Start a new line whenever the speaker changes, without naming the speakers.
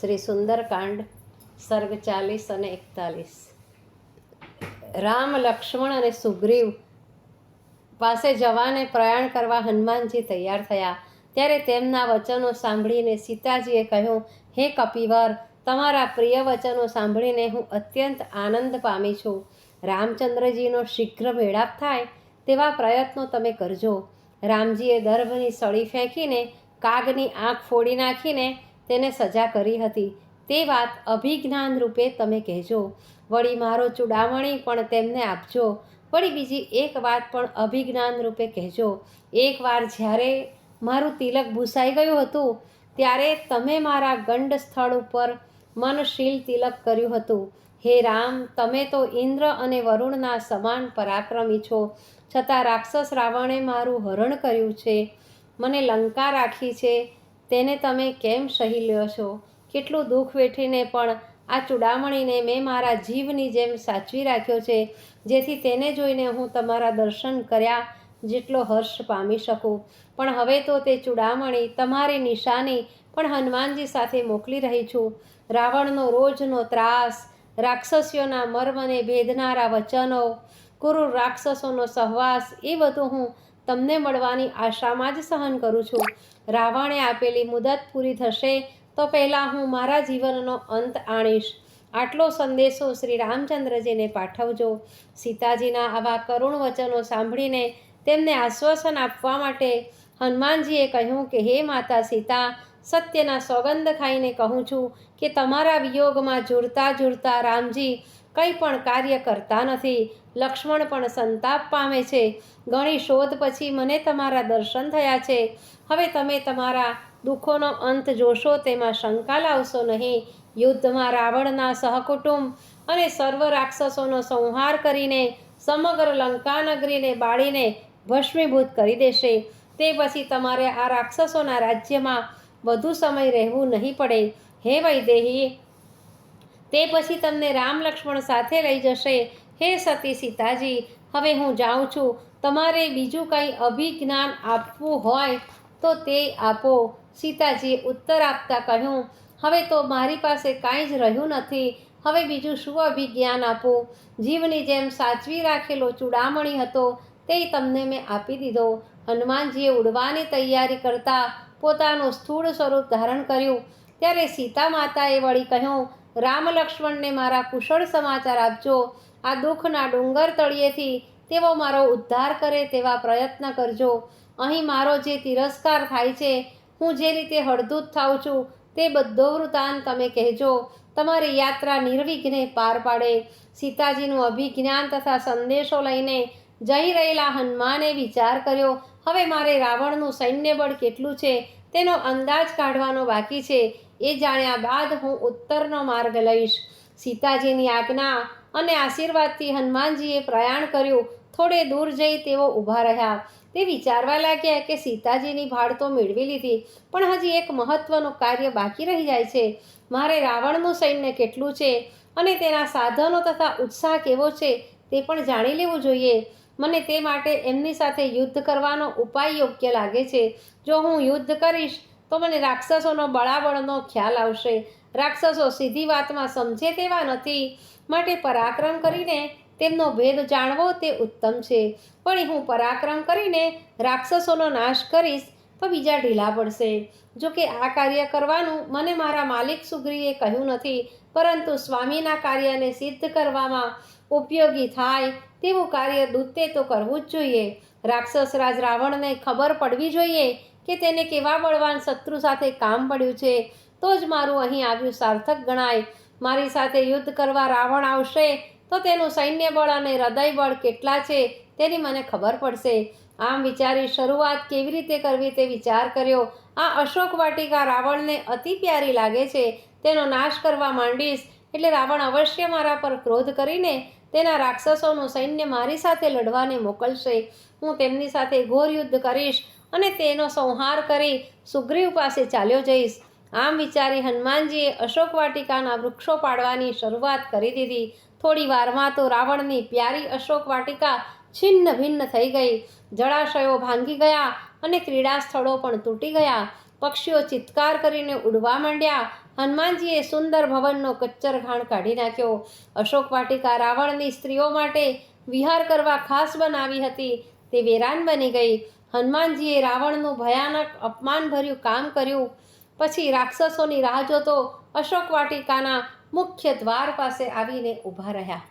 શ્રી સુંદરકાંડ, સર્ગ ચાલીસ અને એકતાલીસ. રામ, લક્ષ્મણ અને સુગ્રીવ પાસે જવાને પ્રયાણ કરવા હનુમાનજી તૈયાર થયા. ત્યારે તેમના વચનો સાંભળીને સીતાજીએ કહ્યું, હે કપિવર, તમારા પ્રિય વચનો સાંભળીને હું અત્યંત આનંદ પામી છું. રામચંદ્રજીનો શીઘ્ર મેળાપ થાય તેવા પ્રયત્નો તમે કરજો. રામજીએ દર્ભની સળી ફેંકીને કાગની આંખ ફોડી નાખીને તેને સજા કરી હતી. તે વાત અભિજ્ઞાન રૂપે તમે કહેજો. વળી મારો ચૂડામણી પણ તેમને આપજો. વળી બીજી એક વાત પણ અભિજ્ઞાન રૂપે કહેજો. એકવાર જ્યારે મારું તિલક ભૂસાઈ ગયું હતું, ત્યારે તમે મારા ગંડ સ્થળ ઉપર મનશીલ તિલક કર્યું હતું. હે રામ, તમે તો ઇન્દ્ર અને વરુણના સમાન પરાક્રમી છો. છતાં રાક્ષસ રાવણે મારું હરણ કર્યું છે. મને લંકા રાખી છે. તેને તમે કેમ સહી લ્યો છો? કેટલું દુઃખ વેઠીને પણ આ ચૂડામણીને મેં મારા જીવની જેમ સાચવી રાખ્યો છે, જેથી તેને જોઈને હું તમારા દર્શન કર્યા જેટલો હર્ષ પામી શકું. પણ હવે તો તે ચૂડામણી તમારી નિશાની પણ હનુમાનજી સાથે મોકલી રહી છું. રાવણનો રોજનો ત્રાસ, રાક્ષસીઓના મર્મને ભેદનારા વચનો, કુરુ રાક્ષસોનો સહવાસ, એ બધું હું તમને મળવાની આશામાં જ સહન કરું છું. રાવણે આપેલી મુદત પૂરી થશે તો પહેલાં હું મારા જીવનનો અંત આણીશ. આટલો સંદેશો શ્રી રામચંદ્રજીને પાઠવજો. સીતાજીના આવા કરુણ વચનો સાંભળીને તેમને આશ્વાસન આપવા માટે હનુમાનજીએ કહ્યું કે, હે માતા સીતા, સત્યના સોગંદ ખાઈને કહું છું કે, તમારા વિયોગમાં ઝૂરતા ઝૂરતા રામજી કંઈ પણ કાર્ય કરતા નથી. લક્ષ્મણ પણ સંતાપ પામે છે. ઘણી શોધ પછી મને તમારા દર્શન થયા છે. હવે તમે તમારા દુઃખોનો અંત જોશો, તેમાં શંકા લાવશો નહીં. યુદ્ધમાં રાવણના સહકુટુંબ અને સર્વ રાક્ષસોનો સંહાર કરીને સમગ્ર લંકાનગરીને બાળીને ભસ્મીભૂત કરી દેશે. તે પછી તમારે આ રાક્ષસોના રાજ્યમાં વધુ સમય રહેવું નહીં પડે. હે વૈદેહી તે પછી તમને રામ લક્ષ્મણ સાથે લઈ જશે. હે સતી સીતાજી, હવે હું જાઉં છું. તમારે બીજું કંઈ અભિજ્ઞાન આપવું હોય તો તે આપો. સીતાજીએ ઉત્તર આપતા કહ્યું, હવે તો મારી પાસે કાંઈ જ રહ્યું નથી. હવે બીજું શું અભિજ્ઞાન આપું? જીવની જેમ સાચવી રાખેલો ચૂડામણી હતો, તે તમને મેં આપી દીધો. હનુમાનજીએ ઉડવાની તૈયારી કરતા પોતાનું સ્થૂળ સ્વરૂપ ધારણ કર્યું. ત્યારે સીતા માતાએ વળી કહ્યું રામ લક્ષ્મણને મારા કુશળ સમાચાર આપજો. આ દુઃખના ડુંગર તળિયેથી તેઓ મારો ઉદ્ધાર કરે તેવા પ્રયત્ન કરજો. અહીં મારો જે તિરસ્કાર થાય છે, હું જે રીતે હળદૂત થાઉં છું, તે બધો વૃતાંત તમે કહેજો. તમારી યાત્રા નિર્વિઘ્ને પાર પાડે. સીતાજીનું અભિજ્ઞાન તથા સંદેશો લઈને જઈ રહેલા હનુમાને વિચાર કર્યો, હવે મારે રાવણનું સૈન્યબળ કેટલું છે? તેનો અંદાજ કાઢવાનો બાકી છે. એ જાણ્યા બાદ હું ઉત્તરનો માર્ગ લઈશ. સીતાજીની આજ્ઞા અને આશીર્વાદથી હનુમાનજીએ પ્રયાણ કર્યું. થોડે દૂર જઈ તેઓ ઊભા રહ્યા. તે વિચારવા લાગ્યા કે સીતાજીની ભાડ તો મેળવી લીધી, પણ હજી એક મહત્વનું કાર્ય બાકી રહી જાય છે. મારે રાવણનું સૈન્ય કેટલું છે અને તેના સાધનો તથા ઉત્સાહ કેવો છે તે પણ જાણી લેવું જોઈએ. મને તે માટે એમની સાથે યુદ્ધ કરવાનો ઉપાય યોગ્ય લાગે છે. જો હું યુદ્ધ કરીશ તો મને રાક્ષસોનો બળાબળનો ખ્યાલ આવશે. રાક્ષસો સીધી વાતમાં સમજે તેવા નથી. માટે પરાક્રમ કરીને તેમનો ભેદ જાણવો તે ઉત્તમ છે. પણ હું પરાક્રમ કરીને રાક્ષસોનો નાશ કરીશ તો બીજા ઢીલા પડશે. જો કે આ કાર્ય કરવાનું મને મારા માલિક સુગ્રીએ કહ્યું નથી. પરંતુ સ્વામીના કાર્યને સિદ્ધ કરવામાં ઉપયોગી થાય તેવું કાર્ય દૂતે તો કરવું જ જોઈએ. રાક્ષસરાજ રાવણને ખબર પડવી જોઈએ કે તેને કેવા બળવાન શત્રુ સાથે કામ પડ્યું છે, તો જ મારું અહીં આવ્યું સાર્થક ગણાય. મારી સાથે યુદ્ધ કરવા રાવણ આવશે, તો તેનું સૈન્ય બળ અને હૃદય બળ કેટલા છે, તેની મને ખબર પડશે. આમ વિચારી શરૂઆત કેવી રીતે કરવી તે વિચાર કર્યો. આ અશોક વાટિકા રાવણને અતિ પ્યારી લાગે છે. તેનો નાશ કરવા માંડીશ, એટલે રાવણ અવશ્ય મારા પર ક્રોધ કરીને તેના રાક્ષસોનું સૈન્ય મારી સાથે લડવાને મોકલશે. હું તેમની સાથે ઘોર યુદ્ધ કરીશ અને તેનો સંહાર કરી સુગ્રીવ પાસે ચાલ્યો જઈશ. આમ વિચારી હનુમાનજીએ અશોક વાટિકાના વૃક્ષો પાડવાની શરૂઆત કરી દીધી. થોડી વારમાં તો રાવણની પ્યારી અશોક વાટિકા છિન્ન ભિન્ન થઈ ગઈ. જળાશયો ભાંગી ગયા અને ક્રીડા સ્થળો પણ તૂટી ગયા. પક્ષીઓ ચિત્કાર કરીને ઉડવા માંડ્યા. હનુમાનજીએ સુંદર ભવનનો કચ્ચર ઘાણ કાઢી નાખ્યો. અશોક વાટિકા રાવણની સ્ત્રીઓ માટે વિહાર કરવા ખાસ બનાવી હતી. તે વેરાન બની ગઈ. હનુમાનજીએ રાવણનું ભયાનક અપમાનભર્યું કામ કર્યું. પછી રાક્ષસોની રાહ જોતો અશોક વાટિકાના મુખ્ય દ્વાર પાસે આવીને ઊભા રહ્યા.